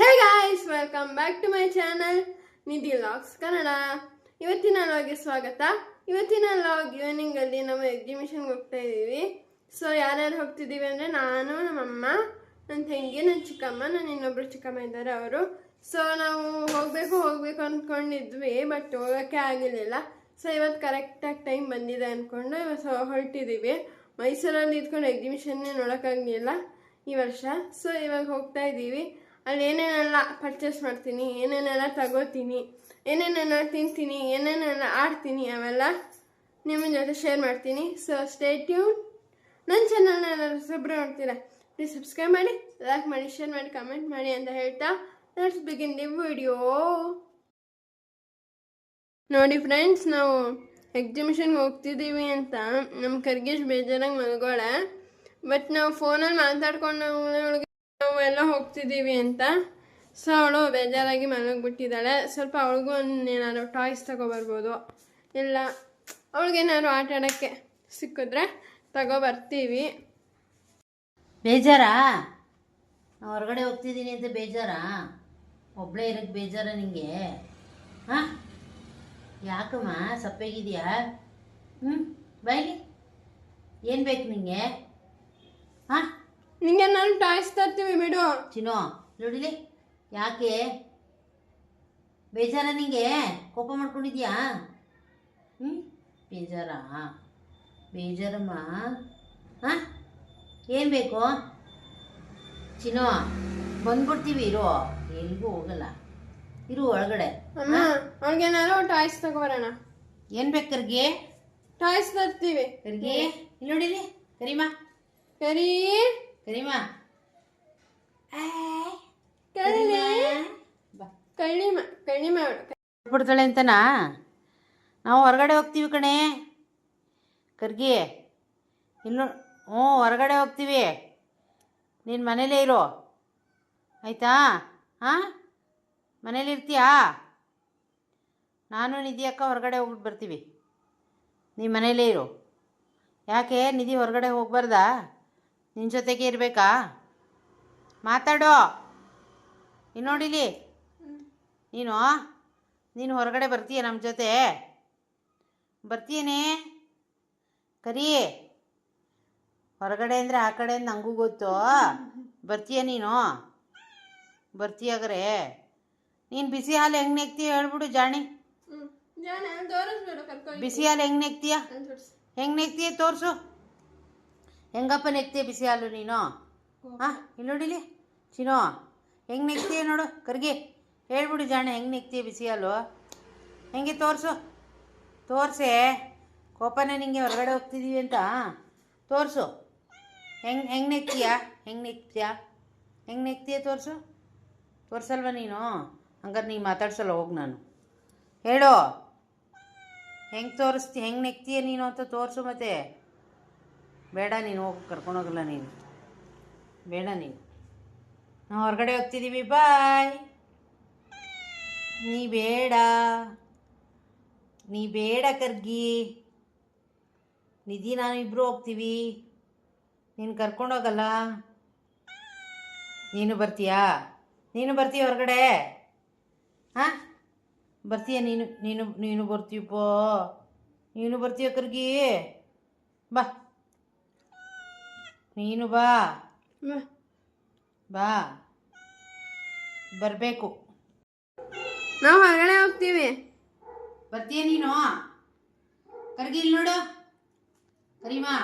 Hey guys welcome back to my channel Nidhi logs Kannada ಇವತ್ತಿನ ಲಾಗ್ಗೆ ಸ್ವಾಗತ. ಇವತ್ತಿನ ಲಾಗ್ ಈವ್ನಿಂಗ್ ಅಲ್ಲಿ ನಾವು ಎಕ್ಸಿಬಿಷನ್ಗೆ ಹೋಗ್ತಾ ಇದ್ದೀವಿ. ಸೊ ಯಾರ್ಯಾರು ಹೋಗ್ತಿದ್ದೀವಿ ಅಂದರೆ ನಾನು, ನಮ್ಮಮ್ಮ ನನ್ನ ತಂಗಿ ನನ್ನ ಚಿಕ್ಕಮ್ಮ ನನ್ನ ಇನ್ನೊಬ್ರು ಚಿಕ್ಕಮ್ಮ ಇದ್ದಾರೆ ಅವರು. ಸೊ ನಾವು ಹೋಗಬೇಕು ಹೋಗಬೇಕು ಅಂದ್ಕೊಂಡಿದ್ವಿ ಬಟ್ ಹೋಗೋಕ್ಕೆ ಆಗಿರಲಿಲ್ಲ. ಸೊ ಇವತ್ತು ಕರೆಕ್ಟಾಗಿ ಟೈಮ್ ಬಂದಿದೆ ಅಂದ್ಕೊಂಡು ಇವತ್ತು ಹೊರಟಿದ್ದೀವಿ. ಮೈಸೂರಲ್ಲಿ ಇದ್ಕೊಂಡು ಎಕ್ಸಿಬಿಷನ್ನೇ ನೋಡೋಕ್ಕಾಗಲಿಲ್ಲ ಈ ವರ್ಷ. ಸೊ ಇವಾಗ ಹೋಗ್ತಾ ಇದ್ದೀವಿ. ಅಲ್ಲಿ ಏನೇನೆಲ್ಲ ಪರ್ಚೇಸ್ ಮಾಡ್ತೀನಿ, ಏನೇನೆಲ್ಲ ತಗೋತೀನಿ, ಏನೇನೆಲ್ಲ ತಿಂತೀನಿ, ಏನೇನೆಲ್ಲ ಆಡ್ತೀನಿ ಅವೆಲ್ಲ ನಿಮ್ಮ ಜೊತೆ ಶೇರ್ ಮಾಡ್ತೀನಿ. ಸೊ ಸ್ಟೇ ಟ್ಯೂನ್ ನನ್ನ ಚಾನಲ್ನ ಎಲ್ಲರೂ ಸಬ್ರ ನೋಡ್ತೀರಾ ಪ್ಲೀಸ್ ಸಬ್ಸ್ಕ್ರೈಬ್ ಮಾಡಿ ಲೈಕ್ ಮಾಡಿ ಶೇರ್ ಮಾಡಿ ಕಮೆಂಟ್ ಮಾಡಿ ಅಂತ ಹೇಳ್ತಾ ಲೆಟ್ಸ್ ಬಿಗಿನ್ ದಿ ವಿಡಿಯೋ ನೋಡಿ ಫ್ರೆಂಡ್ಸ್ ನಾವು ಎಕ್ಸಿಬಿಷನ್ಗೆ ಹೋಗ್ತಿದ್ದೀವಿ ಅಂತ. ನಮ್ಮ ಕರ್ಗೇಶ್ ಬೇಜಾರಾಗಿ ಮಲ್ಗೋಳೆ. ಬಟ್ ನಾವು ಫೋನಲ್ಲಿ ಮಾತಾಡ್ಕೊಂಡು ನಾವು ಅವಳಿಗೆ ಎಲ್ಲ ಹೋಗ್ತಿದ್ದೀವಿ ಅಂತ. ಸೊ ಅವಳು ಬೇಜಾರಾಗಿ ಮಲಗಿಬಿಟ್ಟಿದ್ದಾಳೆ. ಸ್ವಲ್ಪ ಅವಳಿಗೂ ಏನಾದ್ರು ಟಾಯ್ಸ್ ತಗೊಬರ್ಬೋದು. ಇಲ್ಲ, ಅವಳಿಗೇನಾದ್ರು ಆಟ ಆಡೋಕ್ಕೆ ಸಿಕ್ಕಿದ್ರೆ ತಗೊಬರ್ತೀವಿ ಬೇಜಾರಾ? ನಾನು ಹೊರಗಡೆ ಹೋಗ್ತಿದ್ದೀನಿ ಅಂತ ಬೇಜಾರಾ? ಒಬ್ಬಳೇ ಇರೋಕ್ಕೆ ಬೇಜಾರ ನಿಮಗೆ ಹಾಂ? ಯಾಕಮ್ಮ, ಸಪ್ಪೆಗಿದೆಯಾ? ಹ್ಞೂ ಬೈಲಿ ಏನು ಬೇಕು ನಿಂಗೆ? ಹಾಂ? ನಿಂಗೆ ನಾನು ಟಾಯ್ಸ್ ತರ್ತೀವಿ ಬಿಡು. ಚಿನ್ನು ನೋಡಿಲಿ? ಯಾಕೆ? ಬೇಜಾರ ನಿಂಗೆ? ಕೋಪ ಮಾಡ್ಕೊಂಡಿದ್ಯಾ? ಹ್ಞೂ ಬೇಜಾರಾ? ಬೇಜಾರಮ್ಮ. ಹಾಂ? ಏನು ಬೇಕು? ಚಿನ್ನು ಬಂದ್ಬಿಡ್ತೀವಿ ಇರೋ. ಎಲ್ಲಿಗೂ ಹೋಗಲ್ಲ. ಇರು ಒಳಗಡೆ. ಅಮ್ಮ ನಾನು ಟಾಯ್ಸ್ ತಗೋಬರೋಣ. ಏನು ಬೇಕು ಕರ್ಗೆ? ಟಾಯ್ಸ್ ತರ್ತೀವಿ. ಕರ್ಗೆ? ಇಲ್ಲಿ ನೋಡಿಲಿ? ಕರಿಮಾ? ಕರಿ. ಕರಿಮಾ? ಬಿಡ್ತಾಳೆ ಅಂತನಾ? ನಾವು ಹೊರಗಡೆ ಹೋಗ್ತೀವಿ ಕಣೆ. ಕರ್ಗಿ ಇನ್ನು ಹ್ಞೂ ಹೊರಗಡೆ ಹೋಗ್ತೀವಿ. ನೀನು ಮನೇಲೇ ಇರು. ಆಯಿತಾ? ಹಾಂ ಮನೇಲಿ ಇರ್ತೀಯಾ? ನಾನು ನಿಧಿ ಅಕ್ಕ ಹೊರಗಡೆ ಹೋಗ್ಬಿಟ್ಟು ಬರ್ತೀವಿ. ನೀ ಮನೇಲೇ ಇರು. ಯಾಕೆ ನಿಧಿ ಹೊರಗಡೆ ಹೋಗ್ಬಾರ್ದಾ? ನಿನ್ನ ಜೊತೆಗೆ ಇರಬೇಕಾ? ಮಾತಾಡೋ. ಇನ್ನು ನೋಡಿಲಿ? ನೀನು? ನೀನು ಹೊರಗಡೆ ಬರ್ತೀಯ ನಮ್ಮ ಜೊತೆ? ಬರ್ತೀಯನೇ? ಕರಿ. ಹೊರಗಡೆ ಅಂದರೆ ಆ ಕಡೆ ನನಗೂ ನಂಗೂ ಗೊತ್ತು. ಬರ್ತೀಯ ನೀನು? ಬರ್ತೀಯಾಗ್ರೆ ನೀನು ಬಿಸಿ ಹಾಲು ಹೆಂಗೆ ನೆಕ್ತೀಯ ಹೇಳ್ಬಿಡು ಜಾಣಿ. ಬಿಸಿ ಹಾಲು ಹೆಂಗೆ ನೆಕ್ತೀಯ? ಹೆಂಗೆ ನೆಕ್ತೀಯ ತೋರಿಸು. ಹೆಂಗಪ್ಪ ನೆಕ್ತಿಯ ಬಿಸಿ ಹಾಲು ನೀನು? ಹಾಂ? ಇಲ್ಲಿ ನೋಡಿಲಿ? ಚಿನೋ ಹೆಂಗೆ ನೆಕ್ತೀಯ ನೋಡು ಕರ್ಗಿ. ಹೇಳ್ಬಿಡು ಜಾಣ ಹೆಂಗೆ ನೆಕ್ತೀಯ ಬಿಸಿ ಹಾಲು? ಹೆಂಗೆ ತೋರಿಸು? ತೋರಿಸೆ. ಕೋಪನೇ ನಿಂಗೆ ಹೊರಗಡೆ ಹೋಗ್ತಿದ್ದೀವಿ ಅಂತ? ತೋರಿಸು. ಹೆಂಗೆ ಹೆಂಗೆ ನೆಕ್ತೀಯ ಹೆಂಗೆ ನೆಕ್ತೀಯ ಹೆಂಗೆ ನೆಕ್ತೀಯ ತೋರಿಸು? ತೋರಿಸಲ್ವ ನೀನು? ಹಂಗಾರೆ ನೀ ಮಾತಾಡ್ಸಲ್ಲ ಹೋಗಿ ನಾನು. ಹೇಳು. ಹೆಂಗೆ ತೋರಿಸ್ತಿ ಹೆಂಗೆ ನೆಕ್ತೀಯ ನೀನು ಅಂತ ತೋರಿಸು ಮತ್ತೆ. ಬೇಡ ನೀನು ಹೋಗಿ ಕರ್ಕೊಂಡೋಗಲ್ಲ ನೀನು. ಬೇಡ ನೀನು. ನಾವು ಹೊರಗಡೆ ಹೋಗ್ತಿದ್ದೀವಿ ಬಾಯ್. ನೀ ಬೇಡ. ನೀ ಬೇಡ, ಕರ್ಗಿ. ನಿಧಿ, ನಾನು ಇಬ್ಬರು ಹೋಗ್ತೀವಿ. ನೀನು ಕರ್ಕೊಂಡೋಗಲ್ಲ ನೀನು ಬರ್ತೀಯಾ? ನೀನು ಬರ್ತೀಯ ಹೊರಗಡೆ? ಹಾಂ? ಬರ್ತೀಯ ನೀನು ನೀನು ನೀನು ಬರ್ತೀಯಪ್ಪ. ನೀನು ಬರ್ತೀಯ, ಕರ್ಗಿ? ಬಾ. ನೀನು ಬಾ. ಬಾ. ಬರಬೇಕು. ನಾವು ಹೊರಗಡೆ ಹೋಗ್ತೀವಿ. ಬರ್ತೀಯ ನೀನು? ಕರ್ಗಿ ಇಲ್ಲಿ ನೋಡು. ಕರಿಮಾ.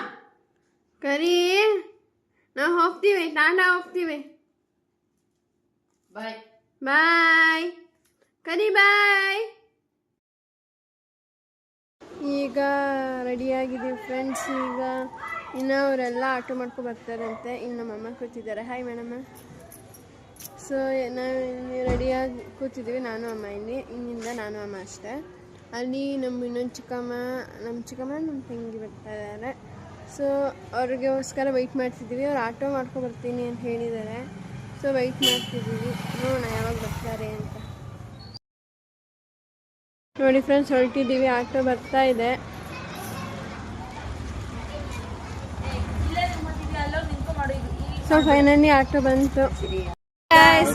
ಕರಿ. ನಾವು ಹೋಗ್ತೀವಿ ಟಾಟಾ ಹೋಗ್ತೀವಿ. ಬಾಯ್. ಬಾಯ್. ಕರಿ ಬಾಯ್. ಈಗ ರೆಡಿಯಾಗಿದ್ದೀವಿ ಫ್ರೆಂಡ್ಸ್ ಈಗ. ಇನ್ನು ಅವರೆಲ್ಲ ಆಟೋ ಮಾಡ್ಕೊ ಬರ್ತಾರಂತೆ. ಇನ್ನು ನಮ್ಮಮ್ಮ ಕೂತಿದ್ದಾರೆ. ಹಾಯ್ ಮೇಡಮ್ಮ ಸೊ ನಾವು ರೆಡಿಯಾಗಿ ಕೂತಿದ್ದೀವಿ ನಾನು, ಅಮ್ಮ ಇಲ್ಲಿ. ಇನ್ನಿಂದ ನಾನು, ಅಮ್ಮ ಅಷ್ಟೇ. ಅಲ್ಲಿ ನಮ್ಮ ಇನ್ನೊಂದು ಚಿಕ್ಕಮ್ಮ, ನಮ್ಮ ಚಿಕ್ಕಮ್ಮ, ನಮ್ಮ ತಂಗಿ ಬರ್ತಾಯಿದ್ದಾರೆ ಸೊ ಅವ್ರಿಗೋಸ್ಕರ ವೆಯ್ಟ್ ಮಾಡ್ತಿದ್ದೀವಿ. ಅವ್ರು ಆಟೋ ಮಾಡ್ಕೊ ಬರ್ತೀನಿ ಅಂತ ಹೇಳಿದ್ದಾರೆ. ಸೊ ವೆಯ್ಟ್ ಮಾಡ್ತಿದ್ದೀವಿ. ನೋಡೋಣ ಯಾವಾಗ ಬರ್ತಾರೆ ಅಂತ. ನೋಡಿ ಫ್ರೆಂಡ್ಸ್ ಹೊರಟಿದ್ದೀವಿ. ಆಟೋ ಬರ್ತಾ ಇದೆ. ಸೊ ಫೈನಲಿ ಆಟೋ ಬಂತು.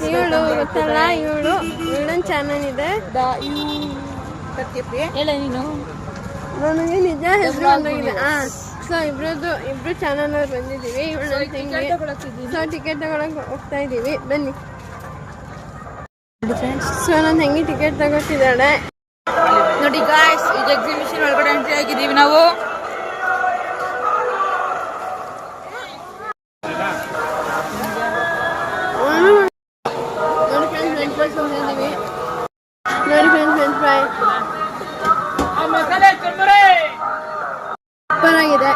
ಇವಳು ಗೊತ್ತಲ್ಲ? ಇವಳು ಇವಳೊಂದು ಚಾನಲ್ ಇದೆ. ಹೇಳ ನೀನು. ನನಗೆ ನಿಜ ಹೆಸರು ಬಂದಾಗಿದೆ ಹಾ ಸೊ ಇಬ್ರದ್ದು ಇಬ್ರು ಚಾನಲ್ ಅವ್ರು ಬಂದಿದ್ದೀವಿ. ಇವಳು ಸೊ ಟಿಕೆಟ್ ತಗೊಳಕ್ ಹೋಗ್ತಾ ಇದೀವಿ. ಬನ್ನಿ. ಸೊ ನನ್ನ ತಂಗಿ ಟಿಕೆಟ್ ತಗೋತಿದ್ದಾಳೆ ನೋಡಿ ಗಾಯ್ಸ್ ಈಗ ಎಕ್ಸಿಬಿಷನ್ ಒಳಗಡೆ ಎಂಟ್ರಿ ಆಗಿದ್ದೀವಿ ನಾವು. ಫ್ರೈ ಸೂಪರ್ ಆಗಿದೆ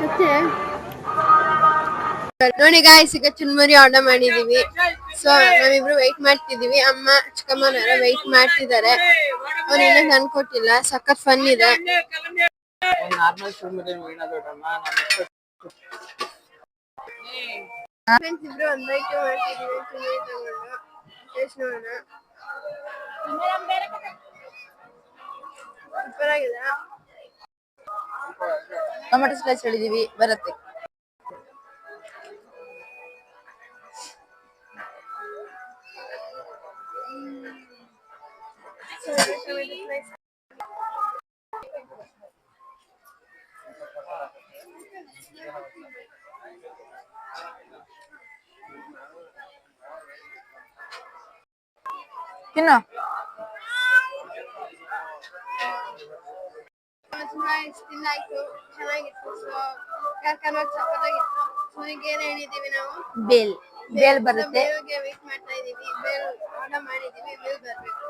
ಮತ್ತೆ? ನೋಡಿ ಗಾಯ್ಸ್ ಈಗ ಚುನ್ಮುರಿ ಆರ್ಡರ್ ಮಾಡಿದೀವಿ. ಸೊ ನಾವಿಬ್ರು ವೆಯ್ಟ್ ಮಾಡ್ತಿದೀವಿ. ಅಮ್ಮ ಚಿಕ್ಕಮ್ಮನವರ ವೆಯ್ಟ್ ಮಾಡ್ತಿದ್ದಾರೆ. ಅವ್ರು ಇನ್ನೂ ತಂದ್ಕೊಟ್ಟಿಲ್ಲ ಸಖತ್ ಫನ್ ಇದೆ. ಇಬ್ರು ಒಂದ್ ವೈಟ್ ಮಾಡ್ತಿದೀವಿ ನೋಡೋಣ. ಟೊಮೆಟೊ ಸ್ಲೈಸ್ ಹೇಳಿದೀವಿ ಬರುತ್ತೆ ತಿನ್ನು ತಿನ್ನಾಯ್ತು ಚೆನ್ನಾಗಿತ್ತು ಸೊ ಕರ್ಕೊಂಡು ಹೋಗಿ ಸಕ್ಕತ್ತಾಗಿತ್ತು ಸೊ ಈಗ ಏನ್ ಹೇಳಿದೀವಿ ನಾವು ಬೇಲ್ ಬೇಲ್ ಬರುತ್ತೆ. ಬೇಲ್ಗೆ ವೇಟ್ ಮಾಡ್ತಾ ಇದೀವಿ ಬೇಲ್ ಆರ್ಡರ್ ಮಾಡಿದೀವಿ ಬೇಲ್ ಬರ್ಬೇಕು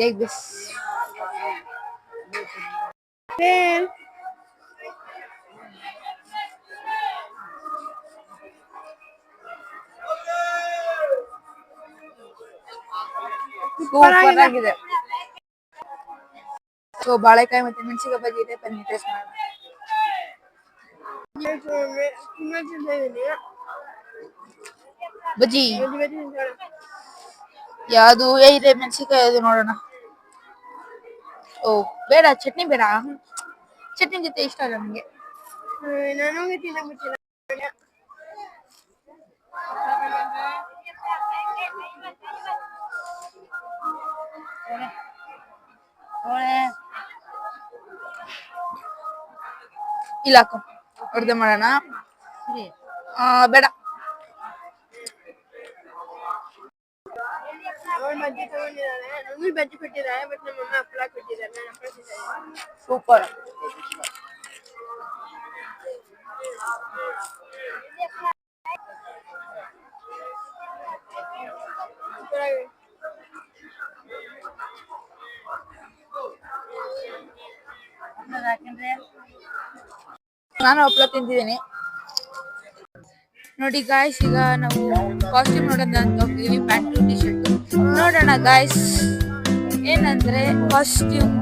ಲೇಗ್ ಬಿಸ್ ಬೇಲ್ ಸೂಪರ್ ಆಗಿದೆ. ಸೊ ಬಾಳೆಕಾಯಿ ಮತ್ತೆ ಮೆಣಸಿನಕಾಯಿ ಬಜ್ಜಿ ಇದೆ ಬನ್ನಿ ಟೇಸ್ಟ್ ಮಾಡೋಣ ತುಂಬಾ ಚೆನ್ನಾಗಿದೆ ಬಜ್ಜಿ ಬಜ್ಜಿ ಬಜ್ಜಿ ತಿಂತಾಳೆ. ಯಾವುದು ಇದೆ ಮೆಣಸಿನಕಾಯಿ ಅದು ನೋಡೋಣ ಓ ಬೇಡ ಚಟ್ನಿ ಬೇಡ ಚಟ್ನಿ ಜೊತೆ ಇಷ್ಟ ಅಲ್ಲ ನನಗೆ ಹ್ಮ್, ನನಗೆ ತಿನ್ನಕ್ ಬಿಟ್ಟಿಲ್ಲ ಇಲ್ಲ ಹಾಕು ಅರ್ಧ ಮಾಡೋಣ ಆ, ಬೇಡ ಅವಳು ಬಜ್ಜಿ ತಗೊಂಡಿದ್ದಾಳೆ ನನಗೂ ಬಜ್ಜಿ ಕೊಟ್ಟಿದ್ದಾಳೆ ಬಟ್ ನಮ್ಮ ಅಮ್ಮ ಹಪ್ಪಳ ಕೊಟ್ಟಿದ್ದಾರೆ ನಾನು ಹಪ್ಪಳ ತಿಂತಾಯಿದ್ದೀನಿ. ಸೂಪರ್ ಸೂಪರ್ ಆಗಿದೆ ನಾನು ಹಪ್ಪಳ ತಿಂದಿದ್ದೀನಿ. ನೋಡಿ ಗಾಯ್ಸ್ ಈಗ ನಾವು ಕಾಸ್ಟ್ಯೂಮ್ ನೋಡೋಣ ಅಂತ ಹೋಗ್ತೀವಿ, ಪ್ಯಾಂಟು ಟಿ ಶರ್ಟ್ ನೋಡೋಣ ಗಾಯ್ಸ್ ಏನಂದ್ರೆ ಕಾಸ್ಟ್ಯೂಮ್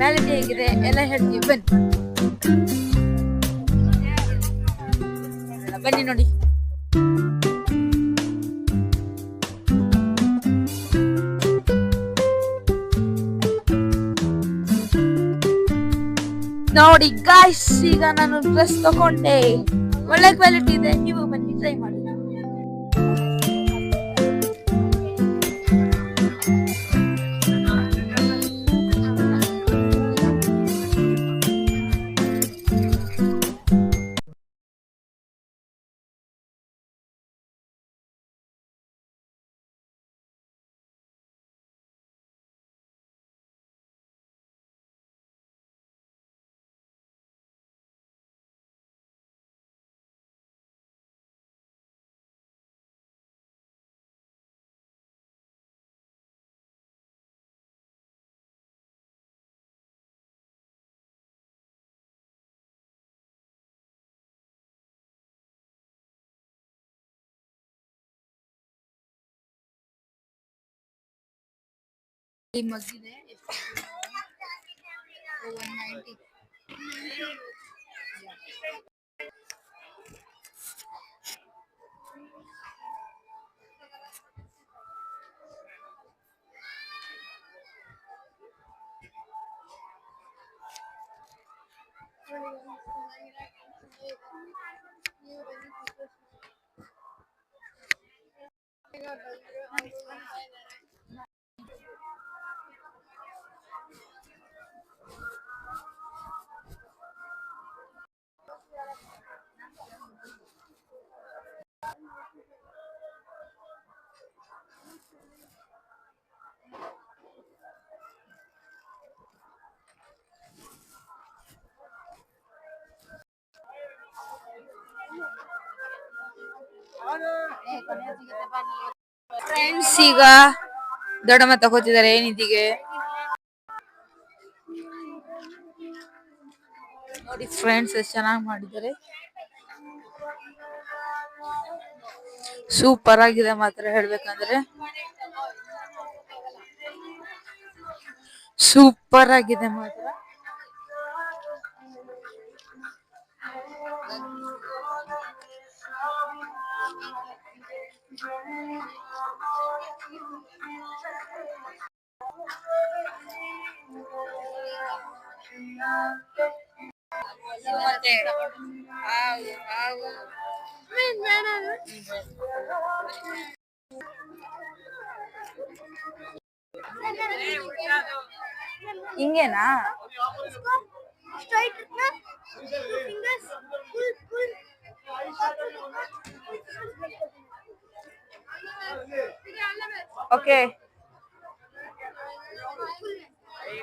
ವ್ಯಾಲಿಟಿ ಹೇಗಿದೆ ಎಲ್ಲ ಹೇಳ್ತೀವಿ. ಬನ್ನಿ. ಬನ್ನಿ ನೋಡಿ. ನೋಡಿ ಗಾಯ್ಸ್ ಈಗ ನಾನು ಡ್ರೆಸ್ ತಗೊಂಡೆ. ಒಳ್ಳೆ ಕ್ವಾಲಿಟಿ ಇದೆ ನೀವು ಬನ್ನಿ ಟ್ರೈ ಮಾಡಿ. ये मस्जिद है I'm going to go to the next one. Friends ಈಗ ದೊಡ್ಡಮ್ಮ ತಗೋತಿದ್ದಾರೆ ನಿಧಿಗೆ. ನೋಡಿ ಫ್ರೆಂಡ್ಸ್ ಎಷ್ಟು ಚೆನ್ನಾಗಿ ಮಾಡಿದ್ದಾರೆ. ಸೂಪರ್ ಆಗಿದೆ ಮಾತ್ರ ಹೇಳ್ಬೇಕಂದ್ರೆ. ಸೂಪರ್ ಆಗಿದೆ ಮಾತ್ರ. ಮತ್ತೆ ಹಾವು ಹಾವು ಹಿಂಗೇನಾ ಓಕೆ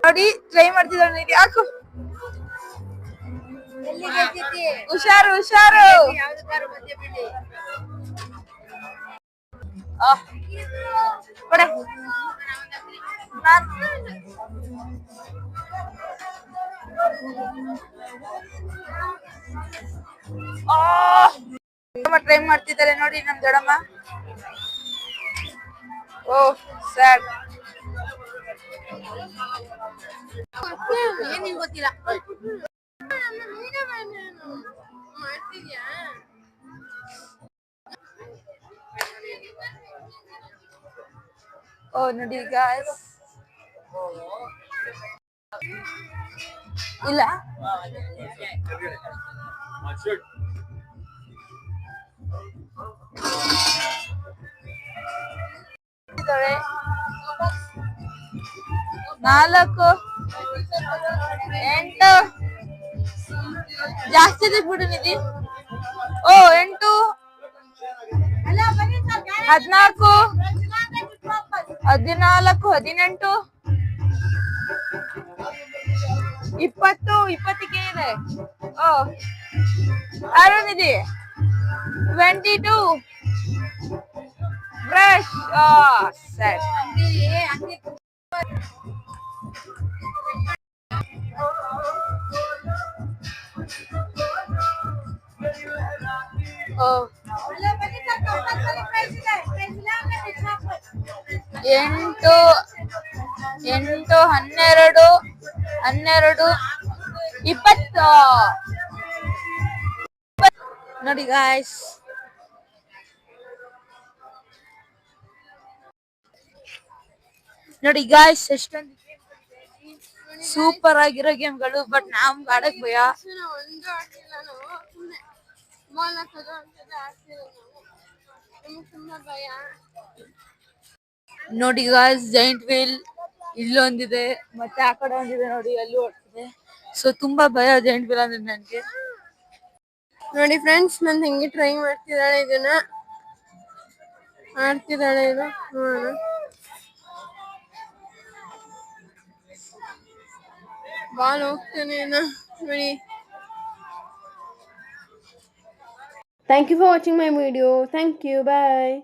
ನೋಡಿ ಟ್ರೈ ಮಾಡ್ತಿದ್ದಾಳೆ ನೀನು. ಯಾಕೋ? ಹುಷಾರು ಹುಷಾರು. ಆ, ಆ, ಟ್ರೈ ಮಾಡ್ತಿದ್ದಾರೆ ನೋಡಿ ನಮ್ ದೊಡ್ಡಮ್ಮ. ಓ ಸರ್ ಏನಿಂಗ್ ಗೊತ್ತಿಲ್ಲ? ಓ ನೋಡಿ ಗಾಯ್ಸ್ ಇಲ್ಲ. ನಾಲ್ಕು, ಎಂಟು. ಜಾಸ್ತಿ ಇದೆ ಬಿಡು ನಿಧಿ. ಓ, ಎಂಟು. ಹದಿನಾಲ್ಕು. ಹದಿನಾಲ್ಕು, ಹದಿನೆಂಟು. ಇಪ್ಪತ್ತು ಇಪ್ಪತ್ತಿಗೆ ಇದೆ. ಓ ಆರು ನಿಧಿ? 22 brush ah oh, set ಎಂಟು ಎಂಟು ಹನ್ನೆರಡು ಹನ್ನೆರಡು ಇಪ್ಪತ್ತು. ನೋಡಿ ಗಾಯ್ಸ್ ನೋಡಿ ಗಾಯ್ಸ್ ಎಷ್ಟೊಂದು ಸೂಪರ್ ಆಗಿರೋ ಗೇಮ್ಗಳು ಬಟ್ ನಮ್ಗೆ ಆಡಕ್ ಭಯ. ನೋಡಿ ಗಾಯ್ಸ್ ಜೈಂಟ್ ವೀಲ್ ಇಲ್ಲೊಂದಿದೆ, ಮತ್ತೆ ಆ ಕಡೆ ಒಂದಿದೆ ನೋಡಿ, ಅಲ್ಲೂ ಓಡ್ತಿದೆ ಸೊ ತುಂಬಾ ಭಯ ಜೈಂಟ್ ವೀಲ್ ಅಂದ್ರೆ ನನ್ಗೆ. ನೋಡಿ ಫ್ರೆಂಡ್ಸ್ ನಾನು ಹೆಂಗೆ ಟ್ರೈ ಮಾಡ್ತಿದ್ದಾಳೆ ಇದನ್ನ? ಆಡ್ತಿದ್ದಾಳೆ ಇದು? ನೋಡೋಣ. ಬಾಲ್ ಹೋಗ್ತಾನೆ ನೋಡಿ. Thank you for watching my video thank you bye